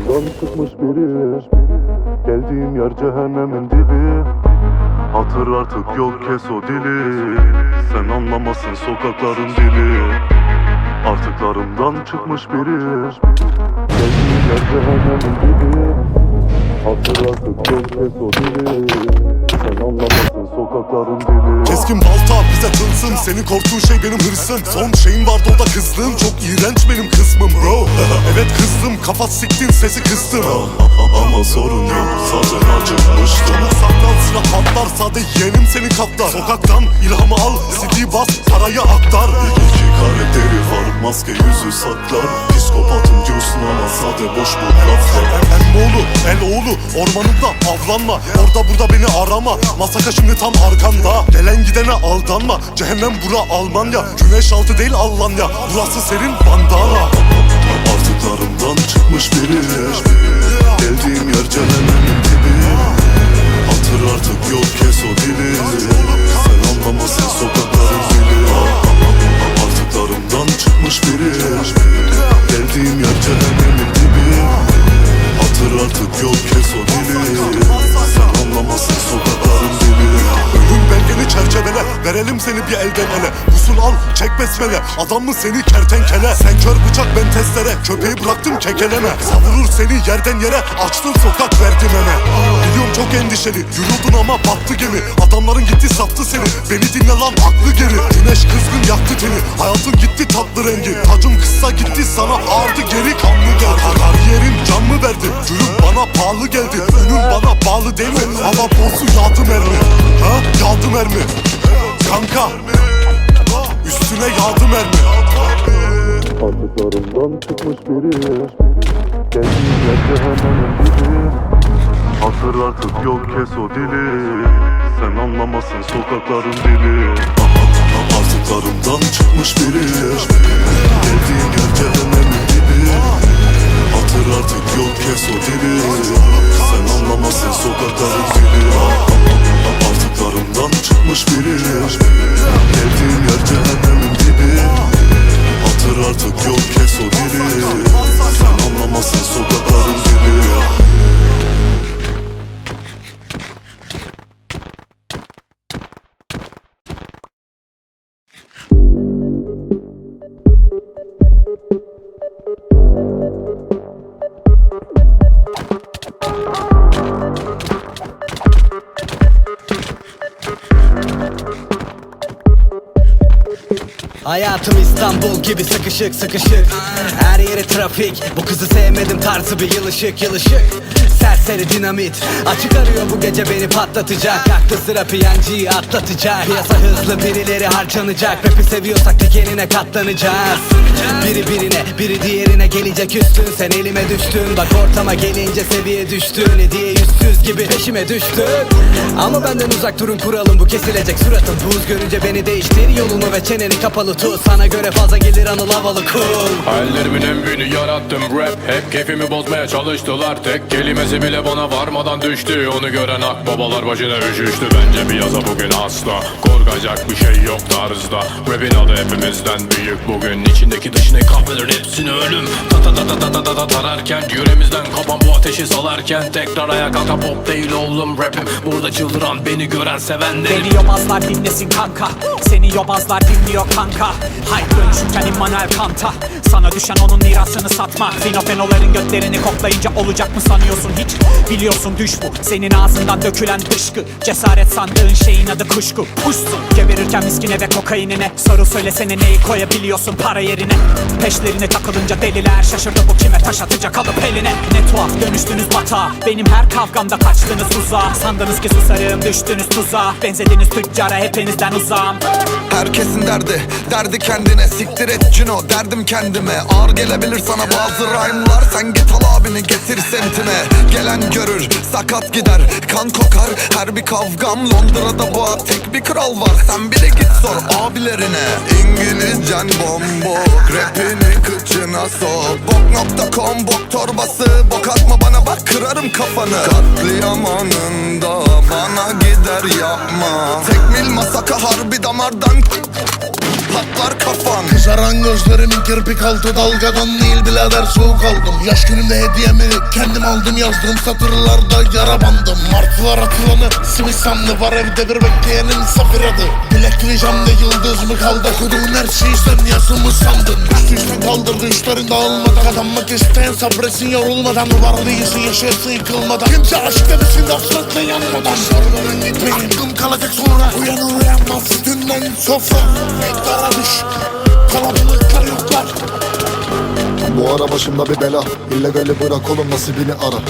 Artıklarımdan çıkmış biri. Geldiğim yer cehennemin dibi. Hatır artık yok kes o dili. Sen anlamasın sokakların dili. Artıklarımdan çıkmış biri. Geldiğim yer cehennemin dibi. Hatır artık yok kes o dili. Sen anlamasın sokakların dili. Keskin balta bize tılsım Senin korktuğun şey benim hırsım. Son şeyim vardı o da kızlığım Çok iğrenç benim kısmım bro Evet kızdım kafa siktin sesi kıstım Ama sorun yok zaten acımıştım Uzaktan silah patlar sade yeğenim senin katlar Sokaktan ilhamı al CD bas parayı aktar. İki karakteri var maske yüzü saklar. Psikopatım diyorsun ama sade boş bu laflar. Emmoğlu el oğlu ormanında avlanma. Orada burada beni arama. Masaka şimdi tam arkanda. Gelen gidene aldanma. Cehennem bura Almanya. Güneş altı değil Almanya. Burası senin bandana Çıkmış biri. Geldiğim yer cehennemin dibi. Hatır artık yok kes o dili. Sen anlamasın sokakların dili. Artıklarımdan çıkmış biri. Geldiğim yer cehennemin dibi. Hatır artık yok kes o dili. Sen anlamasın sokakların dili belgeni çerçevele Verelim seni bir elden ele. Usul al çek besmele Adam mı seni kertenkele? Sen kör bıçak ben testere Köpeği bıraktım kekeleme. Savurur seni yerden yere Açtın sokak verdim eme Biliyorum çok endişeli Yürüdün ama battı gemi. Adamların gitti sattı seni Beni dinle lan aklı geri. Güneş kızgın yaktı teni Hayatın gitti tatlı rengi. Tacım kısa gitti sana ağırdı geri kanlı geldi. Kariyerim can mı verdi? Gülüm bana pahalı geldi Önüm bana bağlı değil mi? Hava bozu yağdı mermi. Ha? Yağdı mermi Kanka Üstüne yağdı mermi. Artıklarımdan çıkmış biri. Geldiğim yer cehennemin dibi. Hatır artık yok kes o dili. Sen anlamasın sokakların dili. Artıklarımdan çıkmış biri. Geldiğim yer cehennemin dibi. Hatır artık yok kes o dili. Sen anlamasın sokakların dili Hayatım İstanbul gibi sıkışık sıkışık. Her yeri trafik. Bu kızı sevmedim tarzı bir yılışık yılışık. Serseri dinamit. Açık arıyor bu gece beni patlatacak. Aklı sıra piyancıyı atlatacak. Piyasa hızlı birileri harcanacak. Rap'i seviyorsak dikenine katlanacağız Biri birine biri diğerine gelecek üstün. Sen elime düştün Bak ortama gelince seviye düştün. Hediye yüzsüz gibi peşime düştün. Ama benden uzak durun kuralım bu kesilecek suratın. Buz görünce beni değiştir yolunu ve çeneni kapalı tut. Sana göre fazla gelir anıl havalı cool Hayallerimin en büyüğünü yarattım rap. Hep keyfimi bozmaya çalıştılar. Tek kelimesi bile bana varmadan düştü. Onu gören akbabalar başına üşüştü. Bence bir yaza bugün asla Korkacak bir şey yok tarzda. Rap'in adı hepimizden büyük. Bugün İçindeki dışındaki kahveler hepsini ölüm da da da da da da da Tararken yüreğimizden kopan bu ateşi salarken Tekrar ayağa kalka pop değil oğlum rapim Burada çıldıran beni gören sevenlerim. Beni yobazlar dinlesin kanka Seni yobazlar dinliyor kanka. Hay dönüşürken Immanuel Kant'a Sana düşen onun mirasını satmak Finofenoların götlerini koklayınca olacak mı sanıyorsun hiç? Biliyorsun düş bu Senin ağzından dökülen dışkı. Cesaret sandığın şeyin adı kuşku. Uçsun geberirken miskine ve kokainine. Soru söylesene neyi koyabiliyorsun para yerine? Peşlerine takılınca deliler. Şaşırdı bu kime taş atacak? Alıp eline. Ne tuhaf dönüştünüz batağa. Benim her kavgamda kaçtınız uzağa. Sandınız ki susarım düştünüz tuzağa. Benzediniz tüccara hepinizden uzağım. Herkesin derdi, derdi kendine. Siktir et Cino, derdim kendime. Ağır gelebilir sana bazı rhyme'lar. Sen git al abini getir semtine. Gelen görür, sakat gider Kan kokar, her bir kavgam Londra'da bu tek bir kral var. Sen bile git sor abilerine. İngilizcen bombok Rapini kıçına sok Bok.com bok torbası. Bok atma bana bak kırarım kafanı. Katliam anında Bana gider yapma. Tekmil masaka harbi damardan Patlar kafan. Kızaran gözlerimin kirpik altı dalgadan değil birader soğuk aldım. Yaş günümde hediyemi kendim aldım yazdığım satırlarda yara bandım. Martılar atılanı simit sandı var evde bir bekleyenin safir mı kaldı? Okuduğun her şeyi sen yazı mı sandın? Üstüsten kaldırdı üstlerin dağılmadan Kazanmak isteyen sabretsin yorulmadan. Var değilsin yaşayasın yıkılmadan. Kimse aşk demesin hasretle yanmadan. Sormadan gitmeyin. Aklım kalacak sonra. Uyanır uyanmaz. Sütünden sofra Miktara düş. Kalabalıklar yoklar Bu ara başımda bir bela. İllegali bırak oğlum nasibini ara.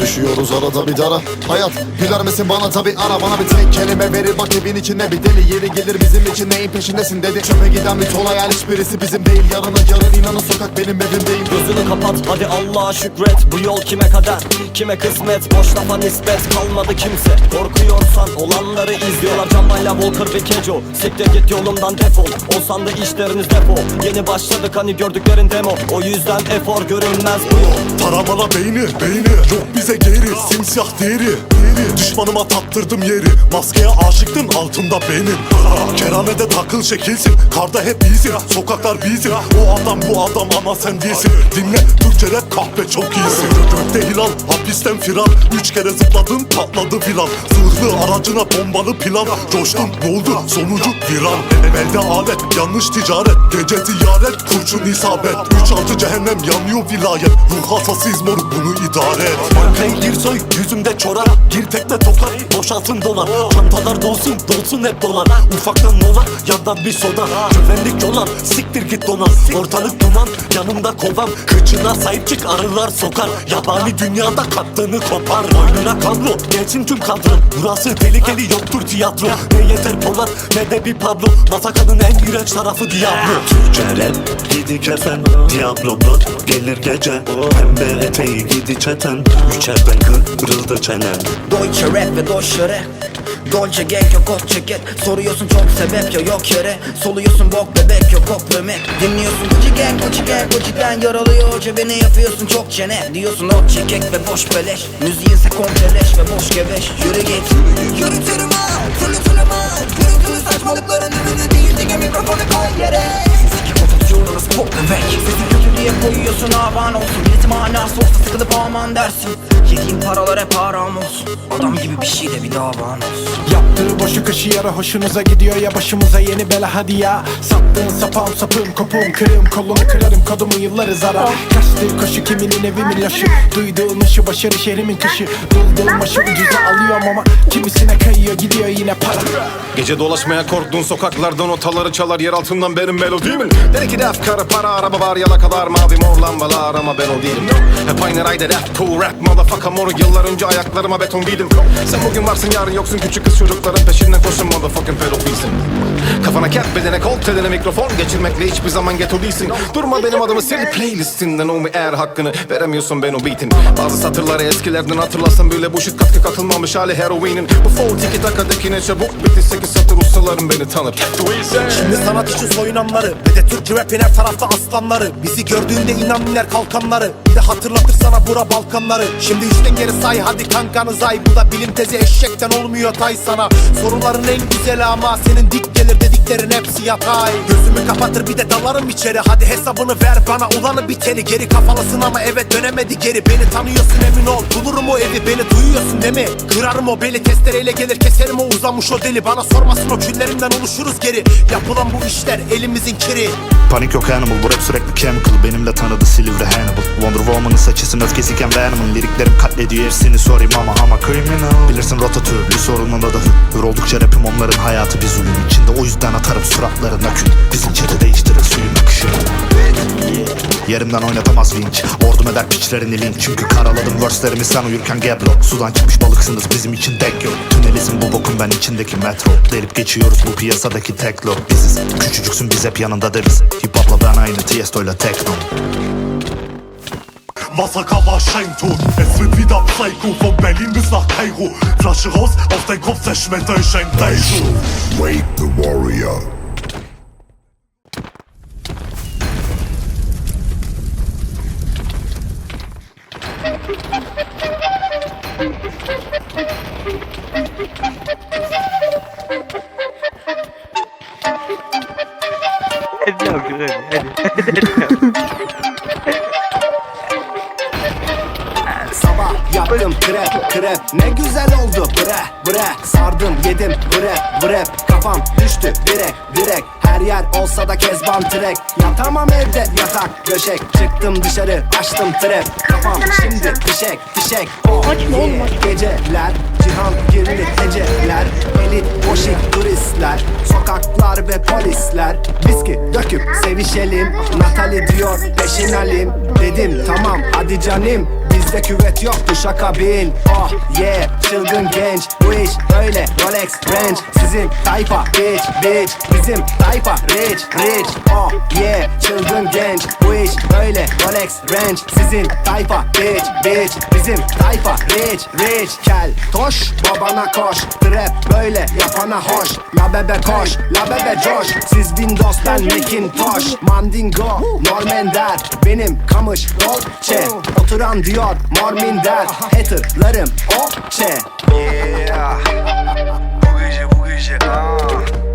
Düşüyoruz arada bir dara. Hayat güler misin bana? Tabi ara Bana bir tek kelime verir. Bak evin içinde bir deli Yeri gelir. Bizim için neyin peşindesin dedi. Çöpe giden bir tol hayal hiçbirisi bizim değil. Yarına yarın inanın sokak benim evimdeyim Gözünü kapat hadi Allah'a şükret. Bu yol kime kader? Kime kısmet? Boş lafa nispet kalmadı kimse. Korkuyorsan olanları izliyorlar. Camayla Volker ve Kejo. Siktir git yolumdan defol. Olsan da işleriniz depo Yeni başladık hani gördüklerin demo. O yüzden efor görünmez bu yol. Taramalı beyni, beyni. Yok bize geri, simsiyah deri, deri Düşmanıma taktırdım yeri. Maskeye aşıktın altında benim. Keramede takıl şekilsin Karda hep iyisin, sokaklar bizim O adam bu adam ama sen değilsin. Dinle Türkçe rap kahpe çok iyisin. Gökte hilal, hapisten firar. Üç kere zıpladın patladı filan. Zırhlı aracına bombalı plan. Coştun ne oldu sonucu viran. Elde alet yanlış ticaret. Gece ziyaret kurşun isabet. Üç altı cehennem yanıyor vilayet. Ruh hastasıyız moruk bunu idare et. Banken gir soy yüzümde çorar Gir tekne toplar boşaltın dolar. Çantalar dolsun dolsun hep dolar. Ufaktan mola yandan bir soda. Güvenlik yolan siktir git donan. Ortalık duman yanımda kovam Kıçına sahip çık arılar sokar. Yabani dünyada kattığını kopar. Boynuna kablo gelsin tüm kadro. Burası tehlikeli yoktur tiyatro. Ne yeter Polat ne de bir Pablo. Masakanın en iğrenç tarafı Diablo. Türkçe rap gidi kefen. Diablo Blood gelir gece. Pembe eteği gidi çeten. Üçerden kırıldı çenen. Deutsche rap ve Deutsche rap Dolce gang yok ot ceket Soruyorsun çok sebep ya yok yere. Soluyorsun bok bebek yok ok bebek Dinliyorsun Gucci gang Gucci gang Gucci gang Yaralıyor cebini yapıyorsun çok çene. Diyorsun ot çekek ve boş beleş. Müziğinse kompleleş ve boş gebeş. Yürü git. Yürütürüm ha Fırlatırım ha Gürültülü saçmalıkların ürünü değil Dige mikrofonu koy yere koyuyorsun avan olsun. Ritim manası olsa sıkılıp aman dersin. Yediğin paralar hep haram olsun. Adam gibi bir şey de bir davan olsun. Yaptığı boşu kışı yara hoşunuza gidiyor ya başımıza yeni bela. Hadi ya. Sattığın sapağım sapığım kopuğum kırığım. Kolunu kırarım kodumu yılları zarar. Kaçtığı koşu kiminin evimin laşı Duyduğum ışı başarı şehrimin kışı. Bulduğum başı ucuza alıyorum ama Kimisine kayıyor gidiyor yine para. Gece dolaşmaya korktuğun sokaklardan notaları çalar yer altından benim melodimin Dedi ki def kara para araba var yalakalar mavi mor lambalar ama ben o değilim. Hep aynı rayda rap cool rap motherfucker mor Yıllar önce ayaklarıma beton giydim. Sen bugün varsın yarın yoksun. Küçük kız çocukların peşinden koşun motherfucking pedofilsin Kafana cap bedene kol teline mikrofon. Geçirmekle hiçbir zaman ghetto değilsin. Durma benim adımı sil. Playlistinden o eğer hakkını? Veremiyorsun ben o beatin. Bazı satırları eskilerden hatırlasın bile Bu shit katkı katılmamış hali heroinin. Bu flow tiki takadakine çabuk bitti Sekiz satır ustalarım beni tanır. Şimdi sanat için soyunanları Ve de Türkçe rapin her tarafta aslanları. Bizi gördüğünde inan iner kalkanları. Bir de hatırlatır sana bura Balkanları. Şimdi üçten geri say hadi kankanız ay Bu da bilim tezi eşekten olmuyor tay sana. Soruların en güzeli ama Senin dik gelir dediklerin hepsi yatay. Gözümü kapatır bir de dalarım içeri. Hadi hesabını ver bana. Ulanı biteni Geri kafalısın ama eve dönemedi geri. Beni tanıyorsun emin ol. Bulurum o evi Beni duyuyorsun değil mi? Kırarım o beli testereyle gelir keserim o uzamış o deli. Bana sormasın o küllerimden oluşuruz geri. Yapılan bu işler elimizin kiri. Panik yok animal bu rap sürekli chemical. Benimle tanıdı Silivri Hannibal. Wonder Woman'ın saçısın öfkesiyken Venom'ın Liriklerim katlediyor hepsini sorayım ama ama criminal. Bilirsin rotatür bir sorunun adı hür Hür oldukça rapim onların hayatı bir zulüm. İçinde O yüzden atarım suratlarına kül. Bizim çete değiştirir suyun akışını Yerimden oynatamaz vinç Ordum eder piçlerini link Çünkü karaladım verse'lerimi sen uyurken geblo Sudan çıkmış balıksınız bizim için denk yok Tünelizm bu bokun ben içindeki metro. Delip geçiyoruz bu piyasadaki teklo Biziz küçücüksün biz hep yanında deviz Hip hopla ben aynı Tiesto'yla tekno Massaker war Scheintod. Es wird wieder Psycho von Berlin bis nach Kairo. Flasche raus, auf dein Kopf zerschmetter ich ein Daijo. Wake the Warrior. Sabah Sardım yedim bre bre Kafam düştü direk direk. Her yer olsa da kezban trek. Yatamam evde yatak döşek. Çıktım dışarı açtım trap Kafam şimdi fişek fişek. Oh yeah. Geceler Cihan girli heceler Elit boşik turistler Sokaklar ve polisler. Viski döküp sevişelim Natali diyor peşin alim Dedim tamam hadi canım Bizde küvet yoktu şaka bin Oh yeah çılgın genç Bu iş öyle Rolex Range. Sizin tayfa bitch bitch. Bizim tayfa rich rich. Oh yeah çılgın genç iş öyle Rolex Range Sizin tayfa bitch bitch Bizim tayfa rich rich Kel toş babana koş Trap böyle yapana hoş. La bebe koş la bebe coş Siz Windows ben Macintosh. Mandingo Normender Benim kamış Dolce. Oturan diyor Morminder Haterlarım Okçe. Yeah. Bu gece bu gece aa.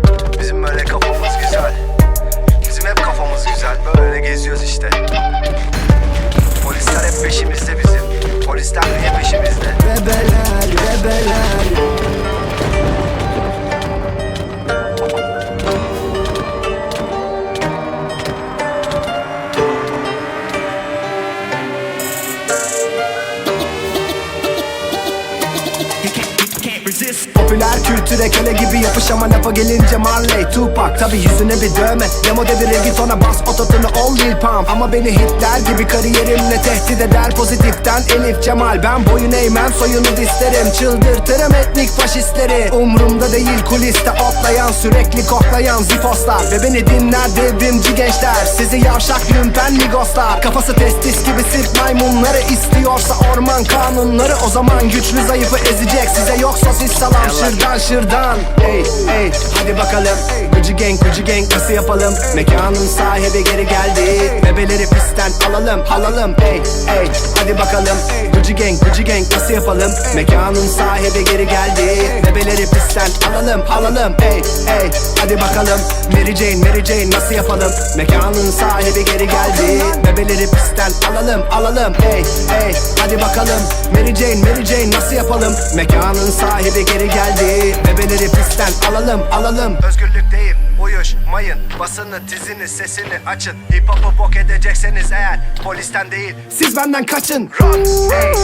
Lafa gelince Marley Tupac. Tabi yüzüne bir dövme. Demo dedi reggaetona bas ototunu ol Lil Pump. Ama beni hitler gibi kariyerimle tehdit eder. Pozitiften Elif Cemal. Ben boyun eğmem soyunu disterim. Çıldırtırım etnik faşistleri. Umrumda değil kuliste otlayan Sürekli koklayan zifoslar. Ve beni dinler devrimci gençler. Sizi yavşak lümpen migoslar Kafası testis gibi sirk maymunları istiyorsa orman kanunları. O zaman güçlü zayıfı ezecek. Size yok sosis salam. Şırdan şırdan. Hey hey hadi bakalım. Gucci gang Gucci gang nasıl yapalım? Mekanın sahibi geri geldi. Bebeleri pistten alalım alalım. Hey hey. Hadi bakalım. Gucci gang Gucci gang nasıl yapalım? Mekanın sahibi geri geldi. Bebeleri pistten alalım alalım. Hey hey. Hadi bakalım. Mary Jane Mary Jane nasıl yapalım? Mekanın sahibi geri geldi. Bebeleri pistten alalım alalım. Hey hey. Hadi bakalım. Mary Jane Mary Jane nasıl yapalım? Mekanın sahibi geri geldi. Bebeleri pistten alalım alalım. Özgürlük değil uyuşmayın. Basını dizini sesini açın. Hip hop'u bok edecekseniz eğer polisten değil. Siz benden kaçın. Run. Hey,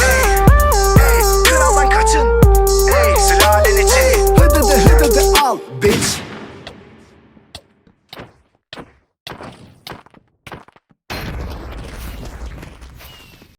hey, hey. Kraldan kaçın. Hey, Sülalen için Hıdıdı hıdıdı al. Bitch.